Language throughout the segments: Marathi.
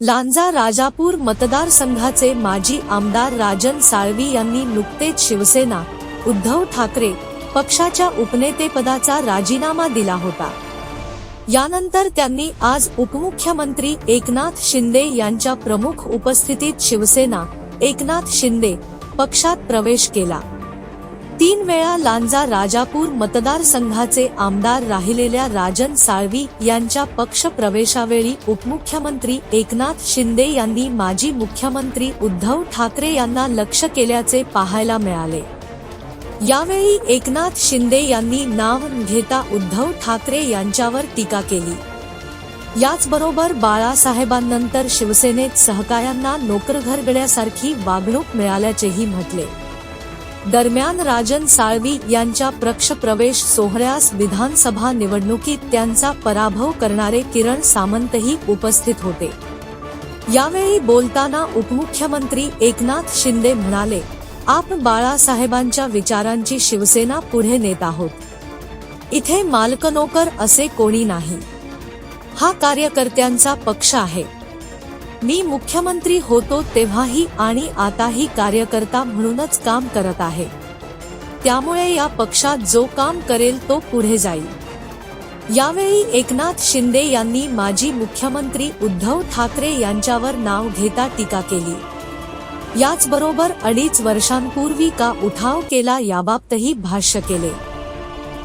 लांजा राजापूर मतदारसंघाचे माजी आमदार राजन साळवी यांनी नुकतेच शिवसेना उद्धव ठाकरे पक्षाच्या उपनेतेपदाचा राजीनामा दिला होता. यानंतर त्यांनी आज उपमुख्यमंत्री एकनाथ शिंदे यांच्या प्रमुख उपस्थितीत शिवसेना एकनाथ शिंदे पक्षात प्रवेश केला. तीन वेळा लांजा राजापूर मतदारसंघाचे आमदार राहिलेल्या राजन साळवी यांच्या पक्ष प्रवेशावेळी उपमुख्यमंत्री एकनाथ शिंदे यांनी माजी मुख्यमंत्री उद्धव ठाकरे यांना लक्ष केल्याचे पाहायला मिळाले. यावेळी एकनाथ शिंदे यांनी नाव घेता उद्धव ठाकरे यांच्यावर टीका केली. याचबरोबर बाळासाहेबांनंतर शिवसेनेत सहकाऱ्यांना नोकरघरगड्यासारखी वागणूक मिळाल्याचेही म्हटले. दरम्यान राजन साळवी यांच्या प्रक्षप्रवेश सोहळ्यास विधानसभा निवडणुकीत त्यांचा पराभव करणारे किरण सामंतही उपस्थित होते. यावेळी बोलताना उपमुख्यमंत्री एकनाथ शिंदे म्हणाले आप बाळासाहेबांच्या विचारांची शिवसेना पुढे नेत आहोत. इथे मालकनोकर असे कोणी नाही. हा कार्यकर्त्यांचा पक्ष आहे. मी मुख्यमंत्री होतो तेव्हाही आणि आताही कार्यकर्ता म्हणूनच काम करत आहे. त्यामुळे या पक्षात जो काम करेल तो पुढे जाईल. यावेळी एकनाथ शिंदे यांनी माजी मुख्यमंत्री उद्धव ठाकरे यांच्यावर नाव घेता टीका केली. याचबरोबर अडीच वर्षांपूर्वी का उठाव केला याबाबतही भाष्य केले.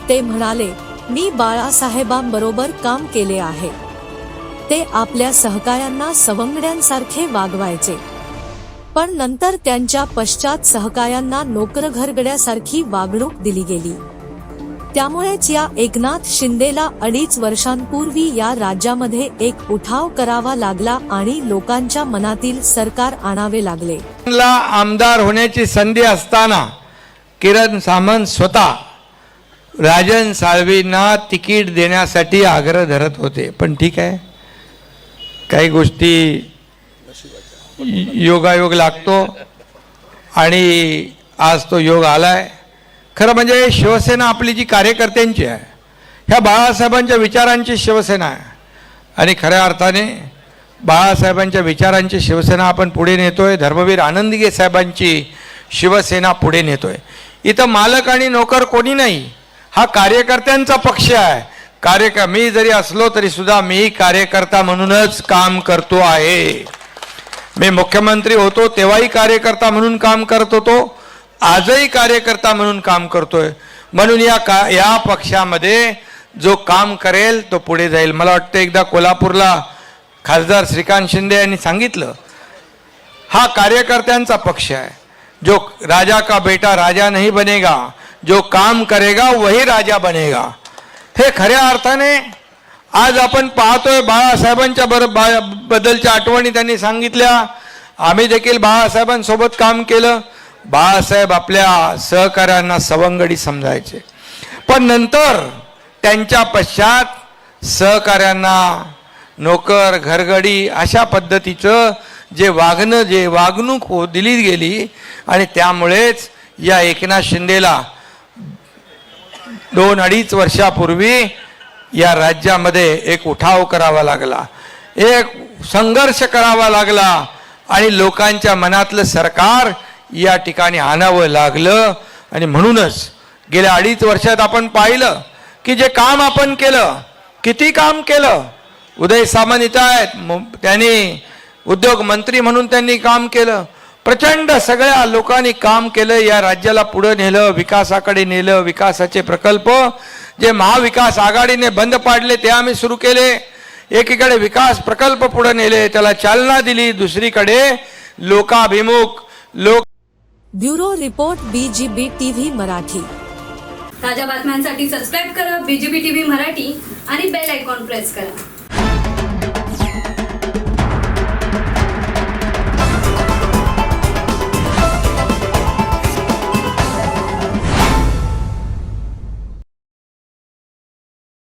ते म्हणाले मी बाळासाहेबांबरोबर काम केले आहे. ते आपल्या सहकाऱ्यांना सवंगड्यांसारखे वागवायचे. पण नंतर त्यांच्या पश्चात सहकाऱ्यांना नोकरघरगड्यासारखी वागणूक दिली गेली. त्यामुळेच या एकनाथ शिंदेला अडीच वर्षांपूर्वी या राज्यामध्ये एक उठाव करावा लागला आणि लोकांच्या मनातील सरकार आणावे लागले. आमदार होण्याची संधी असताना किरण सामंत स्वतः राजन साळवींना तिकीट देण्यासाठी आग्रह धरत होते. पण ठीक आहे. काही गोष्टी योगायोग लागतो आणि आज तो योग आलाय. खरं म्हणजे शिवसेना आपली जी कार्यकर्त्यांची आहे ह्या बाळासाहेबांच्या विचारांची शिवसेना आहे. आणि खऱ्या अर्थाने बाळासाहेबांच्या विचारांची शिवसेना आपण पुढे नेतोय. धर्मवीर आनंदगे साहेबांची शिवसेना पुढे नेतोय. इथं मालक आणि नोकर कोणी नाही हा कार्यकर्त्यांचा पक्ष आहे. कार्यक मी जरी असलो तरी सुद्धा मी कार्यकर्ता म्हणूनच काम करतो आहे. मी मुख्यमंत्री होतो तेव्हाही कार्यकर्ता म्हणून काम करत होतो आजही कार्यकर्ता म्हणून काम करतोय. म्हणून या का या पक्षामध्ये जो काम करेल तो पुढे जाईल. मला वाटतं एकदा कोल्हापूरला खासदार श्रीकांत शिंदे यांनी सांगितलं हा कार्यकर्त्यांचा पक्ष आहे. जो राजा का बेटा राजा नाही बनेगा जो काम करेगा वही राजा बनेगा. हे खऱ्या अर्थाने आज आपण पाहतोय बाळासाहेबांच्या बर बा- बद्दलच्या आठवणी त्यांनी सांगितल्या. आम्ही देखील बाळासाहेबांसोबत काम केलं. बाळासाहेब आपल्या सहकाऱ्यांना सवंगडी समजायचे. पण नंतर त्यांच्या पश्चात सहकाऱ्यांना नोकर घरगडी अशा पद्धतीचं जे वागणं जे वागणूक हो दिली गेली आणि त्यामुळेच या एकनाथ शिंदेला दोन अडीच वर्षापूर्वी या राज्यामध्ये एक उठाव करावा लागला. एक संघर्ष करावा लागला आणि लोकांच्या मनातलं सरकार या ठिकाणी आणावं लागलं. आणि म्हणूनच गेल्या अडीच वर्षात आपण पाहिलं की जे काम आपण केलं किती काम केलं उदय सामंत आहेत. त्यांनी उद्योग मंत्री म्हणून त्यांनी काम केलं. प्रचंड सगळ्या लोकांनी काम केलं या राज्याला पुढं नेलं विकासाकडे नेलं विकासाचे प्रकल्प जे महाविकास आघाडीने बंद पाडले ते आम्ही सुरू केले. एकीकडे विकास प्रकल्प पुढे नेले त्याला चालना दिली दुसरीकडे लोकाभिमुख लोक bureau report BGB TV Marathi. ताज्या बातम्यांसाठी सबस्क्राईब करा बीजेपी टीव्ही मराठी आणि बेल आयकॉन प्रेस करा.